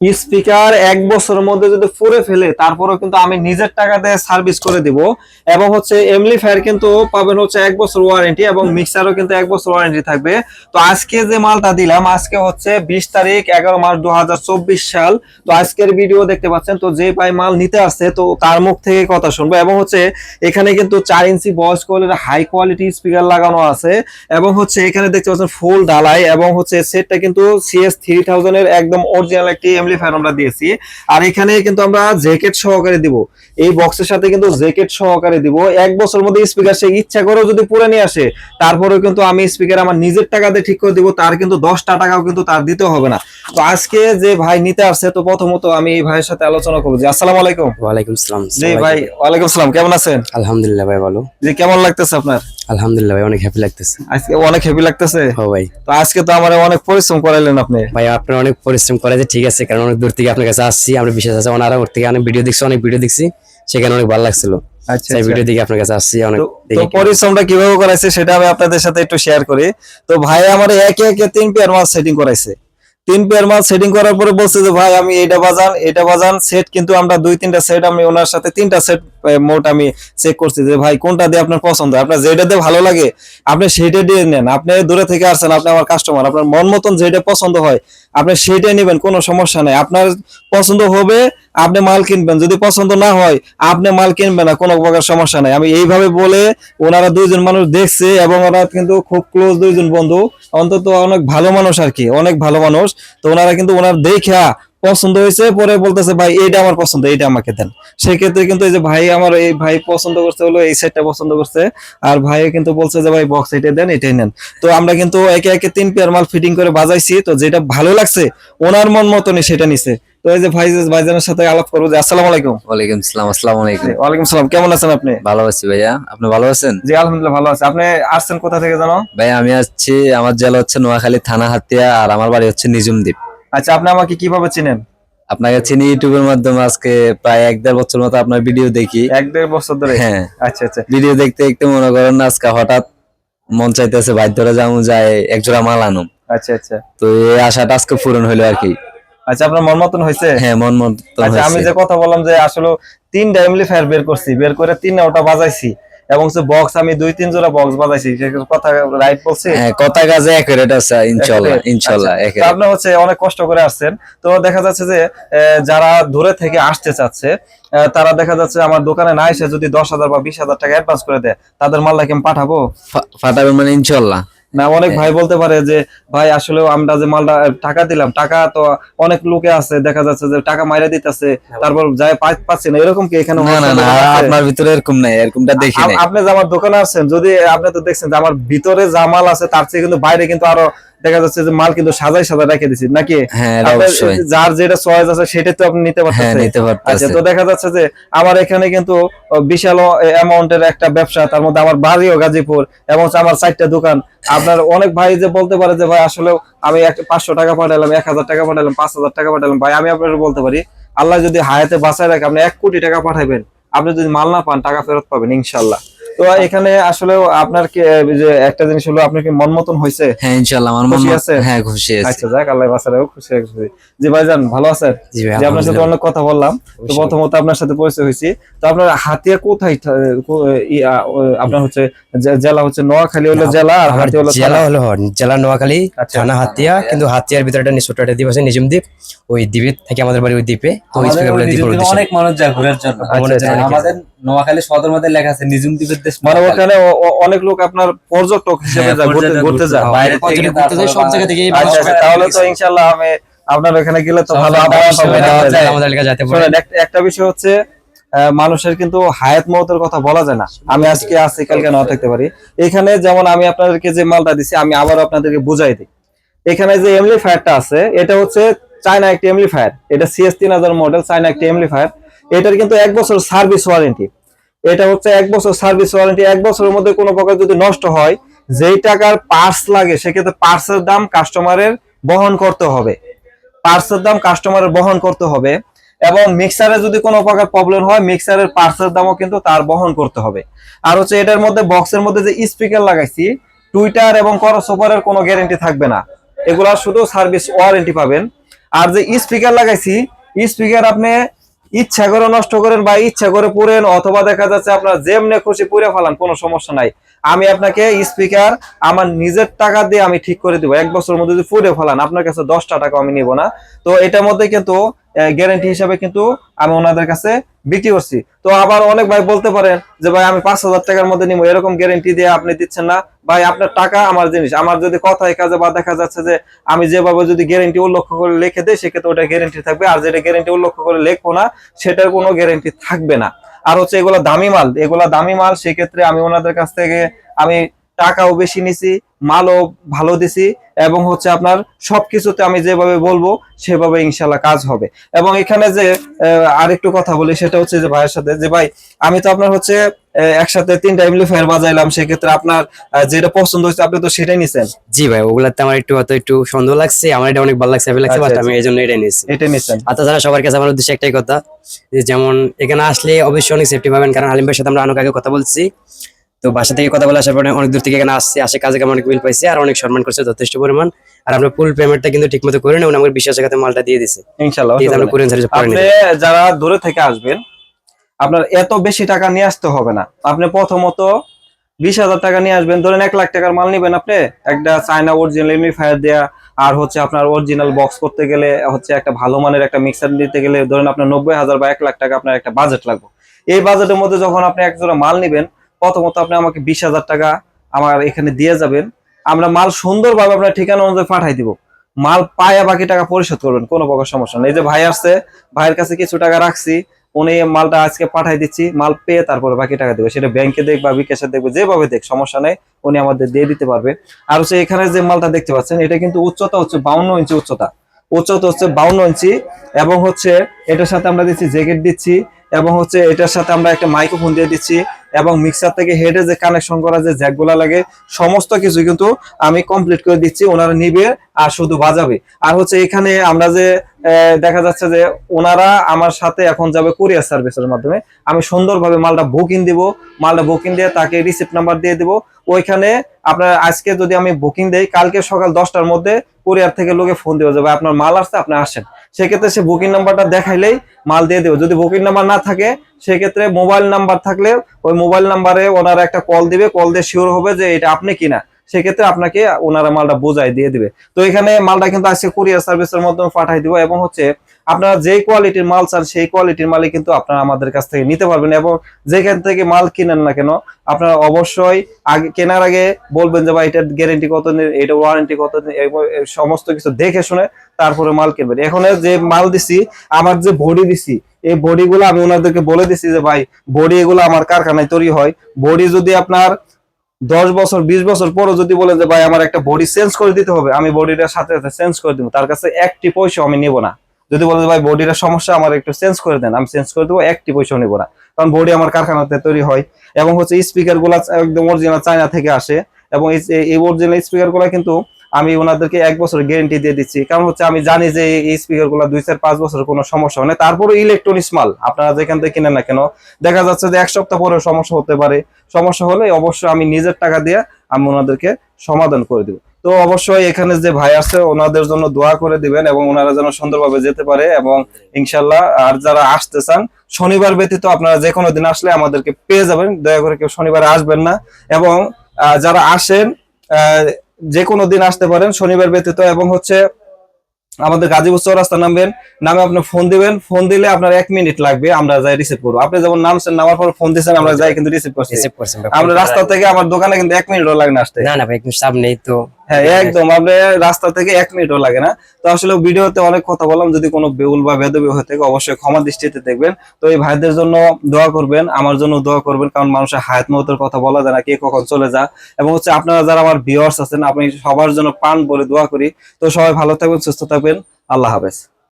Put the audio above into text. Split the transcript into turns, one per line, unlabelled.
Speaker এক বছরের মধ্যে যদি ফুরে ফেলে, তারপরেও কিন্তু আমি নিজের টাকা দিয়ে সার্ভিস করে দিব। এবং হচ্ছে এমলিফায়ার কিন্তু পাবেন হচ্ছে এক বছর ওয়ারেন্টি এবং মিক্সারও কিন্তু এক বছর ওয়ারেন্টি থাকবে। তো আজকে যে মালটা দিলাম, আজকে হচ্ছে বিশ তারিখ, এগারো মার্চ দু সাল। তো আজকের ভিডিও দেখতে পাচ্ছেন, তো যে ভাই মাল নিতে আসছে, তো তার মুখ থেকে কথা শুনব। এবং হচ্ছে এখানে কিন্তু চার ইঞ্চি বয়স কোয়ালিটির হাই কোয়ালিটি স্পিকার লাগানো আছে। এবং হচ্ছে এখানে দেখতে পাচ্ছেন ফুল ঢালাই এবং হচ্ছে সেটটা কিন্তু সিএস থ্রি থাউজেন্ড এর একদম অরিজিনাল একটি এমপ্লিফায়ার আমরা দিয়েছি। আর এখানে কিন্তু আমরা জ্যাকেট সহকারে দিব। এই বক্সের সাথে কিন্তু জ্যাকেট সহকারে দিব। এক বছর মধ্যে স্পিকার সে ইচ্ছা করেও যদি পুরে নিয়ে আসে তারপরেও কিন্তু আমি স্পিকার আমার নিজের টাকা দিয়ে ঠিক করে দিব তার কিন্তু দশটা টাকাও কিন্তু তার দিতে হবে না। তো আজকে যে ভাই নিতে আসছে তো প্রথমত আমি এই ভাইয়ের সাথে আলোচনা করব। জি আসসালামু আলাইকুম।
ওয়ালাইকুম আসসালাম
জি ভাই ওয়ালাইকুম আসসালাম কেমন আছেন?
আলহামদুলিল্লাহ ভাই ভালো।
জি কেমন লাগতেছে আপনার?
আলহামদুলিল্লাহ ভাই অনেক হ্যাপি লাগতেছে।
আজকে অনেক হেভি লাগতেছে?
ও ভাই।
তো আজকে তো আমার অনেক পরিশ্রম করাইলেন আপনি।
ভাই আপনার অনেক পরিশ্রম করে ঠিক আছে কারণ অনেক দূর থেকে আপনার কাছে আসছি আমরা বিশেষ আছে ওনারা ওর থেকে অনেক ভিডিও দেখছি অনেক ভিডিও দেখছি সেখানে অনেক ভালো লাগছিল।
আচ্ছা আচ্ছা।
ভিডিও দেখে আপনার কাছে আসছি অনেক
তো- পরিশ্রমটা কীভাবে করাইছে সেটা আমি আপনাদের সাথে একটু শেয়ার করি। তো ভাই আমার একে একে তিন পেয়ার মাল সেটিং করাইছে। তিন পেয়ার মাল সেটিং করার পরে বলছে যে, ভাই, আমি এটা বাজান এটা বাজান সেট কিন্তু আমরা দুই, তিনটা সেট আমি ওনার সাথে তিনটা সেট মোট আমি চেক করছি যে, ভাই, কোনটা দিয়ে আপনার পছন্দ? আপনার যেটা দিয়ে ভালো লাগে, আপনি সেটা দিয়ে নেন। আপনি দূরে থেকে আসছেন আপনি আমার কাস্টমার আপনার মন মতন যেটা পছন্দ হয় আপনি সেটাই নেবেন, কোনো সমস্যা নাই। আপনার পছন্দ হবে, আপনি মাল কিনবেন। যদি পছন্দ না হয়, আপনি মাল কিনবেন না, কোনো প্রকার সমস্যা নাই। আমি এইভাবে বলে ওনারা দুইজন মানুষ দেখছে এবং ওরা কিন্তু খুব ক্লোজ দুইজন বন্ধু, অন্তত অনেক ভালো মানুষ আর কি, অনেক ভালো মানুষ। তো ওনারা কিন্তু ওনার দেখা পছন্দ হয়েছে পরে বলতেছে ভাই এইটা আমার পছন্দ এইটা আমাকে দেন। সেই ক্ষেত্রে কিন্তু এই যে ভাই আমার এই ভাই পছন্দ করছে হলো এই সেটটা পছন্দ করছে। আর ভাই কিন্তু বলছে যে ভাই বক্স এটা দেন এটাই নেন। তো আমরা কিন্তু একে একে তিন পেয়ার মাল ফিটিং করে বাজাইছি। তো যেটা ভালো লাগছে ওনার মন মতনই সেটা নিছে। তো এই যে ভাই ভাইজানের সাথে আলাপ করব যে আসসালামু আলাইকুম।
ওয়ালাইকুম সালাম আসসালামু আলাইকুম।
ওয়ালাইকুম সালাম কেমন আছেন আপনি?
ভালো আছি ভাইয়া আপনি ভালো আছেন?
জি আলহামদুলিল্লাহ ভালো আছে। আপনি আসছেন কোথা থেকে জানো?
ভাই আমি আসছি আমার জেলা হচ্ছে নোয়াখালী থানা হাতিয়া আর আমার বাড়ি হচ্ছে নিজুমদ্বীপ
আচ্ছা আপনি আমাকে কীভাবে চিনেন?
আপনাকে চিনি ইউটিউবের মাধ্যমে আজকে প্রায় এক দেড় বছর মতো আপনার ভিডিও দেখি।
এক দেড় বছর ধরে?
হ্যাঁ।
আচ্ছা আচ্ছা।
ভিডিও দেখতে দেখতে মনে করেন না আজকে হঠাৎ মন চাইতেছে ধরে যাব যায় একজোড়া মাল আনুম।
আচ্ছা আচ্ছা।
তো এই আশাটা আজকে পূরণ হইল আর কি।
আচ্ছা আপনার মন মতন হয়েছে?
হ্যাঁ মন মতন
আচ্ছা আমি যে কথা বললাম যে আসলে তিনটা এমপ্লিফায়ার বের করছি বের করে তিনটা ওটা বাজাইছি। এবং সে বক্স আমি দুই তিন জোড়া বক্স বাজাইছি কথা রাইট বলছি?
হ্যাঁ কথা কাজে একুরেট আছে ইনশাল্লাহ
ইনশাআল্লাহ
ইনশাল্লাহ
আচ্ছা,
একুরেট
আপনি হচ্ছে অনেক কষ্ট করে আসছেন। তো দেখা যাচ্ছে যে যারা দূরে থেকে আসতে চাচ্ছে তারা দেখা যাচ্ছে আমার দোকানে না এসে যদি দশ হাজার বা বিশ হাজার টাকা অ্যাডভান্স করে দেয় তাদের মাল কি আমি পাঠাবো?
পাঠাবে মানে ইনশাল্লাহ।
না অনেক ভাই বলতে পারে যে ভাই আসলে আমরা যে মালটা টাকা দিলাম টাকা তো অনেক লোকে আছে দেখা যাচ্ছে যে টাকা মাইরা দিতেছে তারপর যাই পাচ্ছি না। এরকম কি এখানে
না না না আপনার ভিতরে এরকম নাই এরকমটা দেখি নাই।
আপনি যে আমার দোকানে আছেন যদি আপনি তো দেখছেন যে আমার ভিতরে যা মাল আছে তার চেয়ে কিন্তু বাইরে কিন্তু আরও দেখা যাচ্ছে যে মাল কিন্তু সাজাই সাজাই রেখে দিছি নাকি?
হ্যাঁ
যার যেটা চয়েস আছে সেটা তো আপনি নিতে
হ্যাঁ
পারতেছেন
নিতে
আচ্ছা তো দেখা যাচ্ছে যে আমার এখানে কিন্তু বিশাল অ্যামাউন্টের একটা ব্যবসা তার মধ্যে আমার বাড়িও গাজীপুর এবং আমার চারটা দোকান। আপনার অনেক ভাই যে বলতে পারে যে ভাই আসলে আমি পাঁচশো টাকা পাঠালাম এক হাজার টাকা পাঠালাম পাঁচ হাজার টাকা পাঠালাম। ভাই আমি আপনার বলতে পারি আল্লাহ যদি হায়াতে বাঁচায় রাখে আপনি এক কোটি টাকা পাঠাবেন আপনি যদি মাল না পান টাকা ফেরত পাবেন ইনশাল্লাহ তো এখানে আসলে আপনার কি যে একটা জিনিস হলো আপনার কি মন মতন হয়েছে?
হ্যাঁ ইনশাল্লাহ আমার মন
আছে?
হ্যাঁ খুশি আছে।
আচ্ছা যাক আল্লাহ রাখুক, খুশি খুশি। জি ভাইজান ভালো আছেন?
জি ভাই
আপনার সাথে অনেক কথা বললাম। তো প্রথমত আপনার সাথে পরিচয় হয়েছি। তো আপনার হাতিয়া কোথায় আপনার হচ্ছে জেলা হচ্ছে নোয়াখালী হলো জেলা আর হাতিয়া হলো
জেলা হলো জেলা নোয়াখালী
আচ্ছা।
থানা হাতিয়া কিন্তু হাতিয়ার ভিতরে একটা ছোট একটা দ্বীপ আছে নিজুম দ্বীপ। ওই দ্বীপে থেকে আমাদের বাড়ি ওই দ্বীপে। তো ওই দ্বীপের
দ্বীপে অনেক মানুষ যায় ঘোরার জন্য।
আচ্ছা,
আমাদের
আচ্ছা।
আমাদের নোয়াখালী সদর মধ্যে লেখা আছে নিজুম দ্বীপের দেশ
মানে ওখানে অনেক লোক আপনার পর্যটক হিসেবে
হ্যাঁ,
যায় ঘুরতে ঘুরতে যায়।
বাইরে থেকে
ঘুরতে যায়, সব জায়গা থেকে এই
আচ্ছা আচ্ছা তাহলে তো ইনশাল্লাহ আমি আপনার ওখানে গেলে তো ভালো আবহাওয়া পাবেন।
আমাদের এলাকায় যেতে পারে
শোনেন, একটা- বিষয় হচ্ছে মানুষের কিন্তু হায়াত মহতের কথা বলা যায় না। আমি আজকে আছি কালকে নাও থাকতে পারি। এখানে যেমন আমি আপনাদেরকে যে মালটা দিছি আমি আবার আপনাদেরকে বুঝাই দিই। এখানে যে এমলিফায়ারটা আছে এটা হচ্ছে চায়না একটি এমলিফায়ার এটা সিএস তিন হাজার মডেল চায়না একটি এমলিফায়ার এটার কিন্তু এক বছর সার্ভিস ওয়ারেন্টি এটা হচ্ছে এক বছর সার্ভিস ওয়ারেন্টি এক বছরের মধ্যে কোনো প্রকার যদি নষ্ট হয়, যেই টাকার পার্টস লাগে, সেক্ষেত্রে পার্টসের দাম কাস্টমারের বহন করতে হবে। পার্টসের দাম কাস্টমারের বহন করতে হবে এবং মিক্সারে যদি কোনো প্রকার প্রবলেম হয় মিক্সারের পার্টসের দামও কিন্তু তার বহন করতে হবে। আর হচ্ছে এটার মধ্যে বক্সের মধ্যে যে স্পিকার লাগাইছি টুইটার এবং করসোপারের কোনো গ্যারেন্টি থাকবে না। এগুলা শুধু সার্ভিস ওয়ারেন্টি পাবেন। আর যে স্পিকার লাগাইছি স্পিকার আপনি ইচ্ছা করে নষ্ট করেন বা ইচ্ছা করে পুরেন, অথবা দেখা যাচ্ছে আপনার যেমনে খুশি পুড়ে ফেলান, কোনো সমস্যা নাই। আমি আপনাকে স্পিকার আমার নিজের টাকা দিয়ে আমি ঠিক করে দিব। এক বছরের মধ্যে যদি পুড়ে ফেলান, আপনার কাছে দশটা টাকা আমি নিব না। তো এটার মধ্যে কিন্তু গ্যারেন্টি হিসাবে কিন্তু আমি ওনাদের কাছে বিক্রি করছি। তো আবার অনেক ভাই বলতে পারেন যে, ভাই, আমি পাঁচ হাজার টাকার মধ্যে নিবো। এরকম গ্যারেন্টি দিয়ে আপনি দিচ্ছেন না। ভাই, আপনার টাকা আমার জিনিস। আমার যদি কথায় কাজে বা দেখা যাচ্ছে যে, আমি যেভাবে যদি গ্যারেন্টি উল্লেখ করে লিখে দেয় সেক্ষেত্রে ওটা গ্যারেন্টি থাকবে। আর যেটা গ্যারেন্টি উল্লেখ করে লিখব না, সেটার কোনো গ্যারেন্টি থাকবে না। আর হচ্ছে এগুলো দামি মাল। এগুলো দামি মাল, সেক্ষেত্রে আমি ওনাদের কাছ থেকে আমি টাকাও বেশি নিছি। মালও ভালো দিছি এবং হচ্ছে আপনার সবকিছুতে আমি যেভাবে বলব সেভাবে ইনশাল্লাহ কাজ হবে। এবং এখানে যে আরেকটু কথা বলি সেটা হচ্ছে যে ভাইয়ের সাথে যে ভাই আমি তো আপনার হচ্ছে একসাথে তিনটা এমপ্লিফায়ার বাজাইলাম সেক্ষেত্রে আপনার যেটা পছন্দ হয়েছে আপনি তো সেটাই নিছেন।
জি ভাই ওগুলাতে আমার একটু হয়তো একটু সন্দেহ লাগছে আমার এটা অনেক ভালো লাগছে লাগছে
আচ্ছা,
বাট আমি এই জন্য এটাই নিয়েছি।
এটাই নিছেন।
আর তাছাড়া সবার কাছে আমার উদ্দেশ্যে একটাই কথা যে যেমন এখানে আসলে অবশ্যই অনেক সেফটি পাবেন কারণ হালিম ভাইয়ের সাথে আমরা অনেক আগে কথা বলছি। তো বাসা থেকে কথা বলে আসার পরে অনেক দূর থেকে এখানে আসছে আসে কাজে কামে অনেক বিল পাইছে আর অনেক সম্মান করছে যথেষ্ট পরিমাণ। আর আমরা ফুল পেমেন্টটা কিন্তু ঠিক মতো করে নেই আমাকে বিশ্বাসের কাছে মালটা দিয়ে দিছে।
ইনশাল্লাহ
আমরা কুরিয়ান সার্ভিস পরে
যারা দূরে থেকে আসবেন আপনার এত বেশি টাকা নিয়ে আসতে হবে না। আপনি প্রথমত বিশ হাজার টাকা নিয়ে আসবেন ধরেন এক লাখ টাকার মাল নিবেন আপনি একটা চায়না অরিজিনাল এমনিফায়ার দেয়া আর হচ্ছে আপনার অরিজিনাল বক্স করতে গেলে হচ্ছে একটা ভালো মানের একটা মিক্সার নিতে গেলে ধরেন আপনার নব্বই হাজার বা এক লাখ টাকা আপনার একটা বাজেট লাগবে। এই বাজেটের মধ্যে যখন আপনি এক জোড়া মাল নিবেন প্রথমত আপনি আমাকে বিশ হাজার টাকা আমার এখানে দিয়ে যাবেন। আমরা মাল সুন্দরভাবে আপনার ঠিকানা অনুযায়ী পাঠাই দিব। মাল পায়া বাকি টাকা পরিশোধ করবেন, কোনো প্রকার সমস্যা নেই। যে ভাই আসছে, ভাইয়ের কাছে কিছু টাকা রাখছি, উনি মালটা আজকে পাঠাই দিচ্ছি, মাল পেয়ে তারপরে বাকি টাকা দেবে। সেটা ব্যাংকে দেখ বা বিকাশে দেখবে যেভাবে দেখ, সমস্যা নেই, উনি আমাদের দিয়ে দিতে পারবে। আর হচ্ছে এখানে যে মালটা দেখতে পাচ্ছেন, এটা কিন্তু উচ্চতা হচ্ছে বাউন্ন ইঞ্চি উচ্চতা। উচ্চতা হচ্ছে বাউন্ন ইঞ্চি, এবং হচ্ছে এটার সাথে আমরা দিচ্ছি জ্যাকেট দিচ্ছি এবং হচ্ছে এটার সাথে আমরা একটা মাইক্রোফোন দিয়ে দিচ্ছি এবং মিক্সার থেকে হেডে যে কানেকশন করা যে জ্যাকগুলা লাগে, সমস্ত কিছু কিন্তু আমি কমপ্লিট করে দিচ্ছি, ওনারা নিবে আর শুধু বাজাবে। আর হচ্ছে এখানে আমরা যে দেখা যাচ্ছে যে ওনারা আমার সাথে এখন যাবে কুরিয়ার সার্ভিসের মাধ্যমে। আমি সুন্দরভাবে মালটা বুকিং দিব, মালটা বুকিং দিয়ে তাকে রিসিপ্ট নাম্বার দিয়ে দিব। ওইখানে আপনার আজকে যদি আমি বুকিং দেই, কালকে সকাল দশটার মধ্যে কুরিয়ার থেকে লোকে ফোন দেওয়া যাবে, আপনার মাল আসছে, আপনি আসেন। সেক্ষেত্রে সে বুকিং নাম্বারটা দেখাইলেই মাল দিয়ে দেবে। যদি বুকিং নাম্বার না থাকে, সেক্ষেত্রে মোবাইল নাম্বার থাকলে ওই মোবাইল নাম্বারে ওনারা একটা কল দিবে। কল দিয়ে শিওর হবে যে এটা আপনি কিনা। সেক্ষেত্রে আপনাকে ওনারা মালটা বোঝাই দিয়ে দিবে। তো এখানে মালটা কিন্তু আজকে কুরিয়ার সার্ভিসের মাধ্যমে পাঠাই দিব এবং হচ্ছে আপনারা যে কোয়ালিটির মাল চান, সেই কোয়ালিটির মালই কিন্তু আপনারা আমাদের কাছ থেকে নিতে পারবেন এবং যেখান থেকে মাল কিনেন না কেন, আপনারা অবশ্যই আগে, কেনার আগে বলবেন যে, ভাই এটার গ্যারেন্টি কত দিন, এটা ওয়ারেন্টি কত দিন? সমস্ত কিছু দেখে শুনে তারপরে মাল কিনবেন। এখন যে মাল দিছি, আমার যে বডি দিছি, এই বডি গুলো আমি ওনাদেরকে বলে দিছি যে, ভাই বডি এগুলো আমার কারখানায় তৈরি হয়। বডি যদি আপনার দশ বছর, বিশ বছর পরও যদি বলে যে, ভাই, আমার একটা বডি চেঞ্জ করে দিতে হবে, আমি বডিটার সাথে সাথে চেঞ্জ করে দিব, তার কাছে একটি পয়সা আমি নিব না। যদি বলে যে, ভাই বডির সমস্যা, আমার একটু চেঞ্জ করে দেন, আমি চেঞ্জ করে দেবো, একটি পয়সাও নিব না। কারণ বডি আমার কারখানাতে তৈরি হয় এবং হচ্ছে স্পিকারগুলা একদম অরিজিনাল চায়না থেকে আসে এবং এই- অরিজিনাল স্পিকারগুলা কিন্তু আমি ওনাদেরকে এক বছর গ্যারেন্টি দিয়ে দিচ্ছি। কারণ হচ্ছে আমি জানি যে, এই স্পিকারগুলা দুই চার পাঁচ বছরের কোনো সমস্যা হয় না। তারপরে ইলেকট্রনিক্স মাল, আপনারা যেখান থেকে কিনেন না কেন, দেখা যাচ্ছে যে এক সপ্তাহ পরে সমস্যা হতে পারে। সমস্যা হলে অবশ্যই আমি নিজের টাকা দিয়ে আমি ওনাদেরকে সমাধান করে দিব। তো অবশ্যই এখানে যে ভাই আছে ওনাদের জন্য দোয়া করে দিবেন এবং ওনারা যেন সুন্দরভাবে যেতে পারে এবং ইনশাল্লাহ আর যারা আসতে চান শনিবার ব্যতীত আপনারা যে কোনো দিন আসলে আমাদেরকে পেয়ে যাবেন। দয়া করে কেউ শনিবারে আসবেন না এবং যারা আসেন যে কোনো দিন আসতে পারেন শনিবার ব্যতীত এবং হচ্ছে আমাদের গাজীপুর চৌরাস্তা নামবেন নামে আপনি ফোন দিবেন। ফোন দিলে আপনার এক মিনিট লাগবে আমরা যাই রিসিভ করব। আপনি যেমন নামছেন নামার পর ফোন দিচ্ছেন আমরা যাই কিন্তু রিসিভ করছি। আমরা রাস্তা থেকে আমার দোকানে কিন্তু এক মিনিটও লাগে না আসতে।
না না ভাই একটু সামনেই তো
হ্যাঁ একদম আপনি রাস্তা থেকে এক মিনিটও লাগে না। তো আসলে ভিডিওতে অনেক কথা বললাম যদি কোনো বেউল বা বেদবি হয়ে থাকে অবশ্যই ক্ষমা দৃষ্টিতে দেখবেন। তো এই ভাইদের জন্য দোয়া করবেন আমার জন্য দোয়া করবেন কারণ মানুষের হায়াত মতের কথা বলা যায় না কে কখন চলে যা এবং হচ্ছে আপনারা যারা আমার ভিউয়ার্স আছেন আপনি সবার জন্য পান বলে দোয়া করি। তো সবাই ভালো থাকবেন সুস্থ থাকবেন। আল্লাহ হাফেজ।